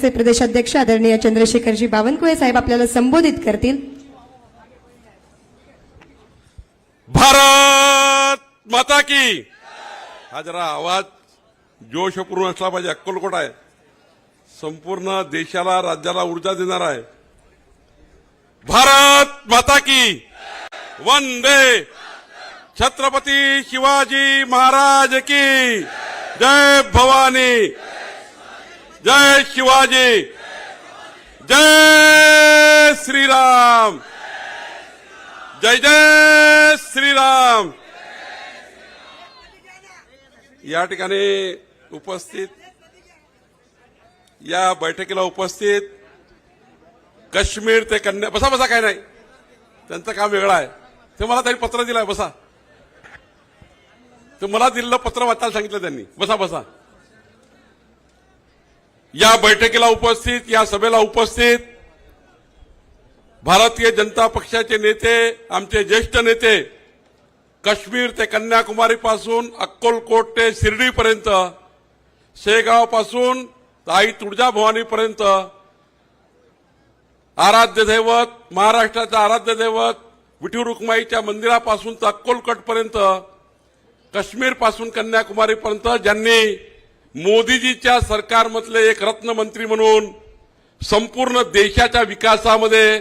चे प्रदेशाध्यक्ष आदरणीय चंद्रशेखरजी बावनकुळे साहेब आपल्याला संबोधित करतील. भारत माता की। हा जरा आवाज जोशपूर्ण असला पाहिजे अक्कलकोट आहे. संपूर्ण देशाला राज्याला ऊर्जा देणार आहे. भारत माता की। वंदे। छत्रपती शिवाजी महाराज की। जय भवानी। जय शिवाजी। जय श्रीराम। जय जय श्रीराम। या ठिकाणी उपस्थित या बैठकीला उपस्थित काश्मीर ते कन्या बसा बसा काय नाही. त्यांचं काम वेगळं आहे. ते मला त्यांनी पत्र दिलंय बसा. ते मला दिलेलं पत्र वाचायला सांगितलं त्यांनी. बसा बसा. या बैठकीला उपस्थित या सभेला उपस्थित भारतीय जनता पक्षाचे नेते आमचे ज्येष्ठ नेते काश्मीर ते कन्याकुमारीपासून अक्कोलकोट ते शिर्डीपर्यंत शेगावपासून आई तुळजाभवानीपर्यंत आराध्य दैवत महाराष्ट्राचं आराध्य दैवत विठू रुक्माईच्या मंदिरापासून तर अक्कोलकटपर्यंत काश्मीरपासून कन्याकुमारीपर्यंत ज्यांनी मोदीजीच्या सरकारमधले एक रत्नमंत्री म्हणून संपूर्ण देशाच्या विकासामध्ये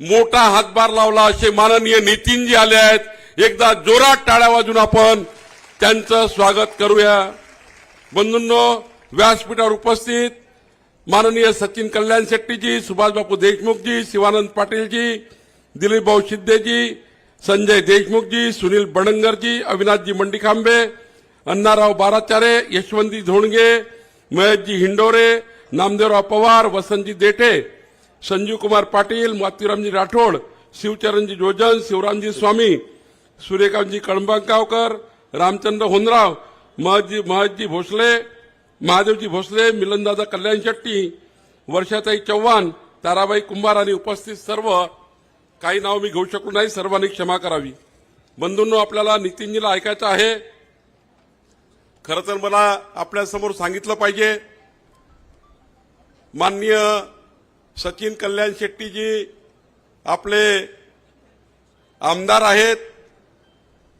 मोठा हातभार लावला असे माननीय नितीनजी आले आहेत. एकदा जोरात टाळ्या वाजून आपण त्यांचं स्वागत करूया. बंधूंनो व्यासपीठावर उपस्थित माननीय सचिन कल्याण शेट्टीजी सुभाषबापू देशमुखजी शिवानंद पाटीलजी दिलीप भाऊ शिंदेजी संजय देशमुखजी सुनील बडंगरजी अविनाशजी मंडीखांबे अण्णाराव बाराचारे यशवंती धोणगे महेशजी हिंडोरे नामदेवराव पवार वसंतजी देठे संजीव कुमार पाटील मातीरामजी राठोड शिवचरणजी जोजन शिवरामजी स्वामी सूर्यकांतजी कळंबकावकर रामचंद्र होनराव महजी महजी भोसले महादेवजी भोसले मिलनदादा कल्याण शेट्टी वर्षाताई चव्हाण ताराबाई कुंभार आणि उपस्थित सर्व काही नाव मी घेऊ शकलो नाही सर्वांनी क्षमा करावी. बंधूंनो आपल्याला नितीनजीला ऐकायचं आहे खरं तर मला आपल्यासमोर सांगितलं पाहिजे माननीय सचिन कल्याण शेट्टीजी आपले आमदार आहेत.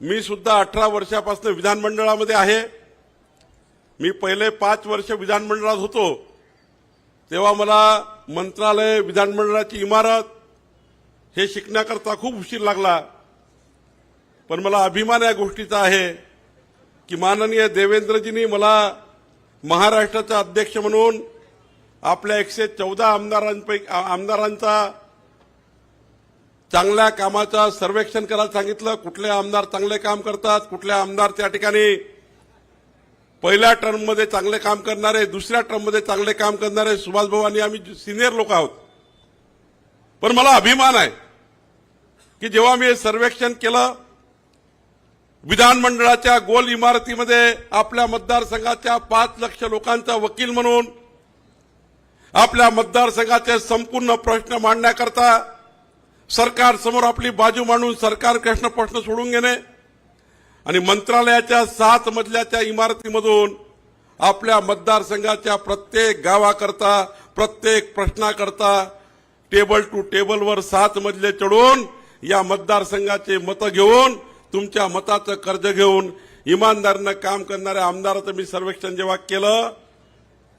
मी सुद्धा अठरा वर्षापासून विधानमंडळामध्ये आहे. मी पहिले पाच वर्ष विधानमंडळात होतो. तेव्हा मला मंत्रालय विधानमंडळाची इमारत हे शिकण्याकरता खूप उशीर लागला. पण मला अभिमान या गोष्टीचा आहे. की माननीय देवेंद्रजींनी मला महाराष्ट्राचा अध्यक्ष म्हणून आपल्या एकशे चौदा आमदारांपैकी आमदारांचा चांगल्या कामाचा सर्वेक्षण करायला सांगितलं. कुठले आमदार चांगले काम करतात कुठले आमदार त्या ठिकाणी पहिल्या टर्ममध्ये चांगले काम करणारे दुसऱ्या टर्ममध्ये चांगले काम करणारे सुभाष आणि आम्ही सिनियर लोक आहोत. पण मला अभिमान आहे की जेव्हा मी हे सर्वेक्षण केलं विधानमंडळाच्या गोल इमारतीमध्ये आपल्या मतदारसंघाच्या पाच लक्ष लोकांचा वकील म्हणून आपल्या मतदारसंघाचे संपूर्ण प्रश्न मांडण्याकरता सरकार समोर आपली बाजू मांडून सरकार प्रश्न प्रश्न सोडून घेणे आणि मंत्रालयाच्या सात मजल्याच्या इमारतीमधून आपल्या मतदारसंघाच्या प्रत्येक गावाकरता प्रत्येक प्रश्नाकरता टेबल टू टेबलवर सात मजले चढून या मतदारसंघाचे मतं घेऊन तुमच्या मताचं कर्ज घेऊन इमानदारीनं काम करणाऱ्या आमदाराचं मी सर्वेक्षण जेव्हा केलं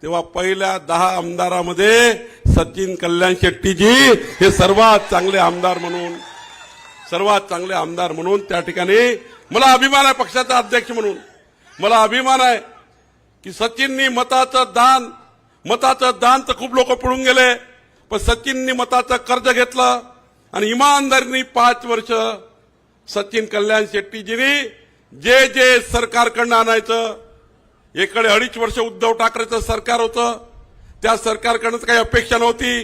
तेव्हा पहिल्या दहा आमदारामध्ये सचिन कल्याण शेट्टीजी हे सर्वात चांगले आमदार म्हणून सर्वात चांगले आमदार म्हणून त्या ठिकाणी मला अभिमान आहे पक्षाचा अध्यक्ष म्हणून. मला अभिमान आहे की सचिननी मताचं दान मताचं दान तर खूप लोक पडून गेले पण सचिननी मताचं कर्ज घेतलं आणि इमानदारीनी पाच वर्ष सचिन कल्याण शेट्टीजींनी जे जे सरकारकडनं आणायचं एकडे अडीच वर्ष उद्धव ठाकरेचं सरकार होतं. त्या सरकारकडनं काही अपेक्षा नव्हती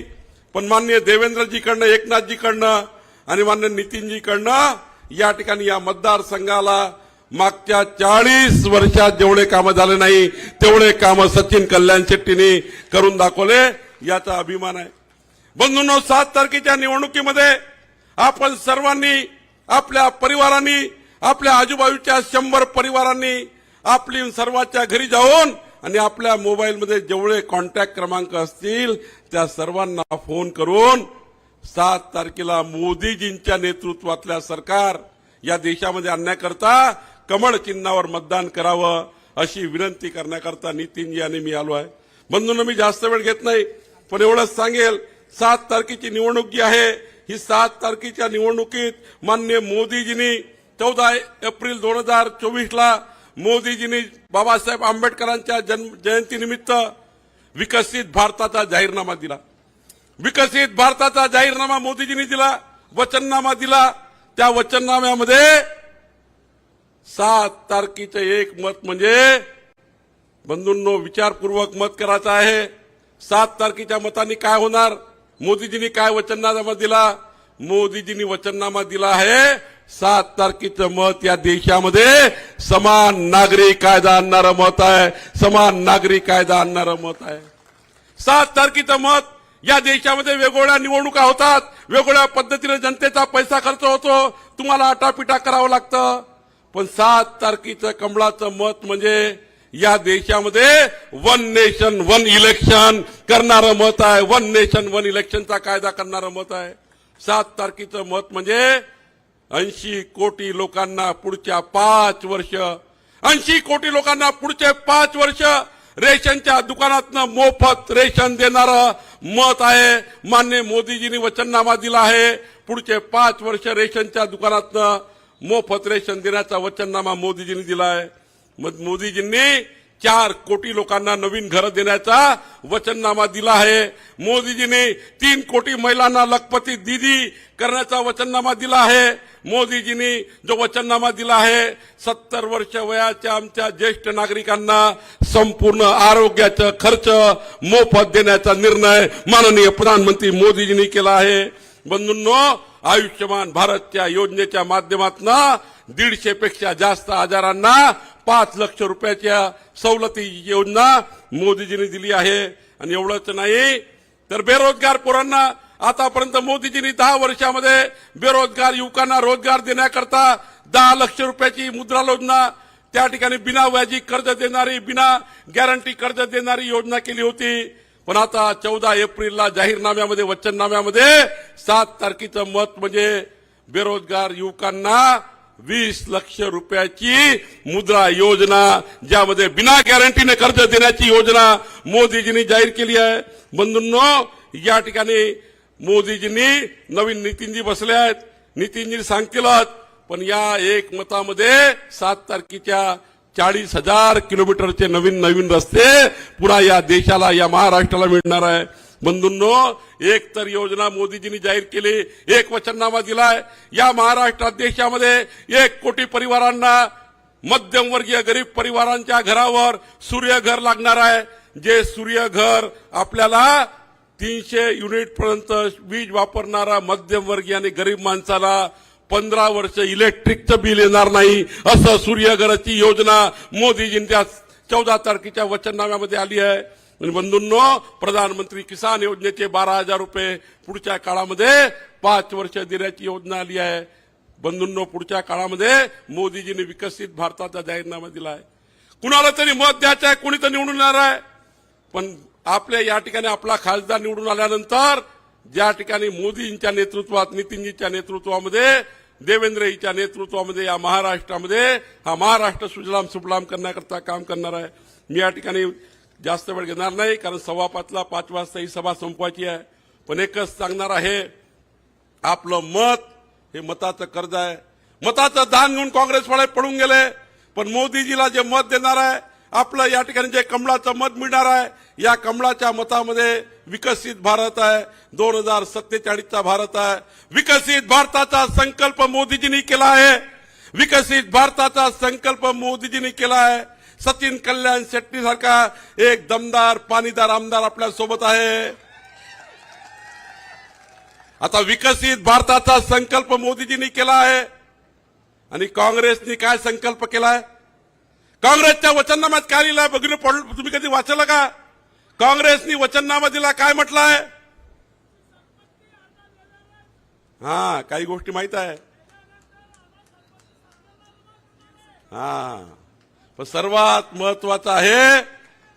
पण मान्य देवेंद्रजीकडनं एकनाथजीकडनं आणि मान्य नितीनजीकडनं या ठिकाणी या मतदारसंघाला मागच्या चाळीस वर्षात जेवढे कामं झाले नाही तेवढे कामं सचिन कल्याण शेट्टीने करून दाखवले याचा अभिमान आहे. बंधूंनो सात तारखेच्या निवडणुकीमध्ये आपण सर्वांनी आपल्या परिवारांनी आपल्या आजूबाजूच्या शंभर परिवारांनी आपली सर्वांच्या घरी जाऊन आणि आपल्या मोबाईलमध्ये जेवढे कॉन्टॅक्ट क्रमांक असतील त्या सर्वांना फोन करून सात तारखेला मोदीजींच्या नेतृत्वातल्या सरकार या देशामध्ये आणण्याकरता कमळ चिन्हावर मतदान करावं अशी विनंती करण्याकरता नितीनजी आणि मी आलो आहे. म्हणून मी जास्त वेळ घेत नाही पण एवढंच सांगेल सात तारखेची निवडणूक जी आहे ही सात तारखेच्या निवडणुकीत मान्य मोदीजींनी चौदा एप्रिल दोन हजार चोवीसला मोदीजींनी बाबासाहेब आंबेडकरांच्या जन्म जयंतीनिमित्त विकसित भारताचा जाहीरनामा दिला. विकसित भारताचा जाहीरनामा मोदीजींनी दिला वचननामा दिला. त्या वचननाम्यामध्ये सात तारखेचं एक मत म्हणजे बंधूंनो विचारपूर्वक मत करायचं आहे. सात तारखेच्या मतांनी काय होणार? मोदीजींनी काय वचननामा दिला? मोदीजींनी वचननामा दिला आहे. सात तारखेचं मत या देशामध्ये समान नागरी कायदा आणणारं मत आहे. समान नागरी कायदा आणणारं मत आहे. सात तारखेचं मत या देशामध्ये वेगवेगळ्या निवडणुका होतात. वेगवेगळ्या पद्धतीने जनतेचा पैसा खर्च होतो. तुम्हाला आटापिटा करावं लागतं. पण सात तारखेचं कमळाचं मत म्हणजे या देशामध्ये वन नेशन वन इलेक्शन करणारं मत आहे. वन नेशन वन इलेक्शनचा कायदा करणारं मत आहे. सात तारखेचं मत म्हणजे ऐंशी कोटी लोकांना पुढच्या पाच वर्ष ऐंशी कोटी लोकांना पुढचे पाच वर्ष रेशनच्या दुकानातनं मोफत रेशन देणारं मत आहे. मान्य मोदीजींनी वचननामा दिला आहे. पुढचे पाच वर्ष रेशनच्या दुकानातनं मोफत रेशन देण्याचा वचननामा मोदीजींनी दिला आहे. मग मोदीजींनी चार कोटी लोकांना नवीन घरं देण्याचा वचननामा दिला आहे. मोदीजींनी तीन कोटी महिलांना लखपती दिदी करण्याचा वचननामा दिला आहे. मोदीजींनी जो वचननामा दिला आहे सत्तर वर्ष वयाच्या आमच्या ज्येष्ठ नागरिकांना संपूर्ण आरोग्याचा खर्च मोफत देण्याचा निर्णय माननीय प्रधानमंत्री मोदीजींनी केला आहे. बंधूंनो आयुष्यमान भारतच्या योजनेच्या माध्यमातून दीडशे पेक्षा जास्त आजारांना पाच लक्ष रुपयाच्या सवलती योजना मोदीजींनी दिली आहे. आणि एवढंच नाही तर बेरोजगार पोरांना आतापर्यंत मोदीजींनी दहा वर्षामध्ये बेरोजगार युवकांना रोजगार देण्याकरता दहा लक्ष रुपयाची मुद्रा योजना त्या ठिकाणी बिना व्याजी कर्ज देणारी बिना गॅरंटी कर्ज देणारी योजना केली होती. पण आता चौदा एप्रिलला जाहीरनाम्यामध्ये वचननाम्यामध्ये सात तारखेचं मत म्हणजे बेरोजगार युवकांना वीस लक्ष रुपयाची मुद्रा योजना ज्यामध्ये बिना गॅरंटीने कर्ज देण्याची योजना मोदीजींनी जाहीर केली आहे. बंधूंनो या ठिकाणी मोदीजींनी नवीन नितीनजी बसले आहेत. नितीनजी सांगतीलच पण या एक मतामध्ये सात तारखेच्या चाळीस हजार किलोमीटरचे नवीन नवीन रस्ते पुन्हा या देशाला या महाराष्ट्राला मिळणार आहे. बंधूंनो एक तर योजना मोदीजींनी जाहीर केली एक वचननामा दिलाय. या महाराष्ट्रात देशामध्ये एक कोटी परिवारांना मध्यमवर्गीय गरीब परिवारांच्या घरावर सूर्यघर लागणार आहे. जे सूर्यघर आपल्याला तीनशे युनिटपर्यंत वीज वापरणारा मध्यमवर्गीय आणि गरीब माणसाला पंधरा वर्ष इलेक्ट्रिकचं बिल येणार नाही असं सूर्यघराची योजना मोदीजींच्या चौदा तारखेच्या वचननाम्यामध्ये आली आहे. आणि बंधूंनो प्रधानमंत्री किसान योजनेचे बारा हजार रुपये पुढच्या काळामध्ये पाच वर्ष देण्याची योजना आली आहे. बंधूंनो पुढच्या काळामध्ये मोदीजीने विकसित भारताचा जाहीरनामा दिला आहे कुणाला तरी मत द्यायचं आहे कुणी तर निवडून येणार आहे. पण आपल्या या ठिकाणी आपला खासदार निवडून आल्यानंतर ज्या ठिकाणी मोदींच्या नेतृत्वात नितीनजीच्या नेतृत्वामध्ये देवेंद्रजीच्या नेतृत्वामध्ये या महाराष्ट्रामध्ये हा महाराष्ट्र सुजलाम सुफलाम करण्याकरता काम करणार आहे. मी या ठिकाणी जास्त वेळ घेणार नाही कारण सव्वा पाचला पाच वाजता ही सभा संपवायची आहे. पण एकच सांगणार आहे आपलं मत हे मताचं कर्ज आहे. मताचं दान घेऊन काँग्रेसवाले पडून गेले पण मोदीजीला जे मत देणार आहे आपलं या ठिकाणी जे कमळाचं मत मिळणार आहे या कमळाच्या मतामध्ये विकसित भारत आहे. दोन हजार सत्तेचाळीसचा भारत आहे. विकसित भारताचा संकल्प मोदीजींनी केला आहे. विकसित भारताचा संकल्प मोदीजींनी केला आहे. सचिन कल्याण शेट्टी सारखा एक दमदार पाणीदार आमदार आपल्यासोबत आहे. आता विकसित भारताचा संकल्प मोदीजींनी केला आहे. आणि काँग्रेसनी काय संकल्प केलाय? काँग्रेसच्या वचननाम्यात काय लिहिलंय? बघितलं पडलं तुम्ही कधी वाचलं का? काँग्रेसनी वचननामा दिला काय म्हटलंय? हा काही गोष्टी माहीत आहे. हा. पण सर्वात महत्वाचं आहे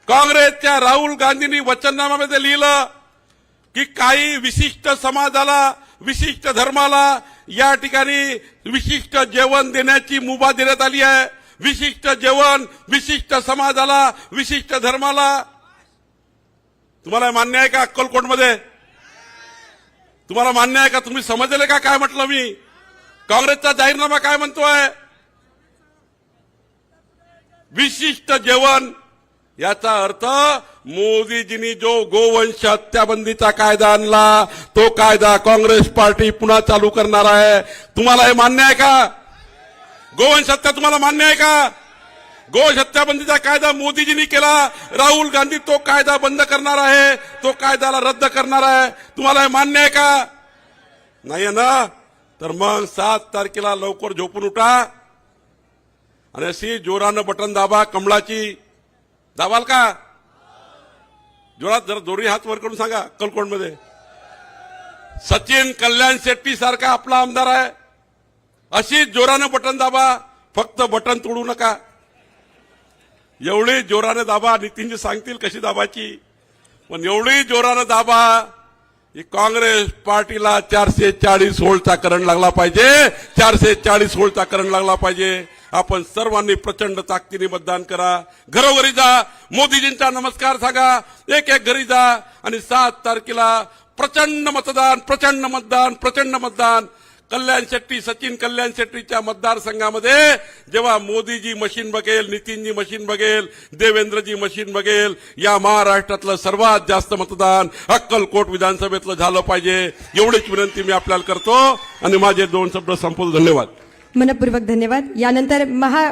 काँग्रेसच्या राहुल गांधींनी वचननाम्यामध्ये लिहिलं की काही विशिष्ट समाजाला विशिष्ट धर्माला या ठिकाणी विशिष्ट जेवण देण्याची मुभा देण्यात आली आहे. विशिष्ट जेवण विशिष्ट समाजाला विशिष्ट धर्माला. तुम्हाला मान्य आहे का अक्कलकोटमध्ये? तुम्हाला मान्य आहे का? तुम्ही समजले का काय म्हटलं मी? काँग्रेसचा जाहीरनामा काय म्हणतोय? विशिष्ट जेवण. याचा अर्थ मोदीजींनी जो गोवंश हत्याबंदीचा कायदा आणला तो कायदा काँग्रेस पार्टी पुन्हा चालू करणार आहे. तुम्हाला हे मान्य आहे का? गोवंश हत्या तुम्हाला मान्य आहे का? गोवंश हत्याबंदीचा कायदा मोदीजींनी केला. राहुल गांधी तो कायदा बंद करणार आहे तो कायद्याला रद्द करणार आहे. तुम्हाला हे मान्य आहे का? नाही आहे ना? तर मग सात तारखेला लवकर झोपून उठा. आणि अशी जोरानं बटन दाबा कमळाची. दाबाल का? जोरात जरा जोरी हात वर करून सांगा अक्कलकोटमध्ये सचिन कल्याण शेट्टी सारखा आपला आमदार आहे. अशी जोरानं बटन दाबा फक्त बटन तोडू नका. एवढी जोरानं दाबा नितीनजी सांगतील कशी दाबाची पण एवढी जोरानं दाबा की काँग्रेस पार्टीला चारशे चाळीस होळचा करंट लागला पाहिजे. चारशे चाळीस होळचा करंट लागला पाहिजे. आपण सर्वांनी प्रचंड ताकदीने मतदान करा. घरोघरी जा. मोदीजींचा नमस्कार सांगा. एक एक घरी जा. आणि सात तारखेला प्रचंड मतदान प्रचंड मतदान प्रचंड मतदान. कल्याण शेट्टी सचिन कल्याण शेट्टीच्या मतदारसंघामध्ये जेव्हा मोदीजी मशीन बघेल नितीनजी मशीन बघेल देवेंद्रजी मशीन बघेल या महाराष्ट्रातलं सर्वात जास्त मतदान अक्कलकोट विधानसभेतलं झालं पाहिजे. एवढीच विनंती मी आपल्याला करतो. आणि माझे दोन शब्द संपवतो धन्यवाद. मनपूर्वक धन्यवाद. यानंतर महा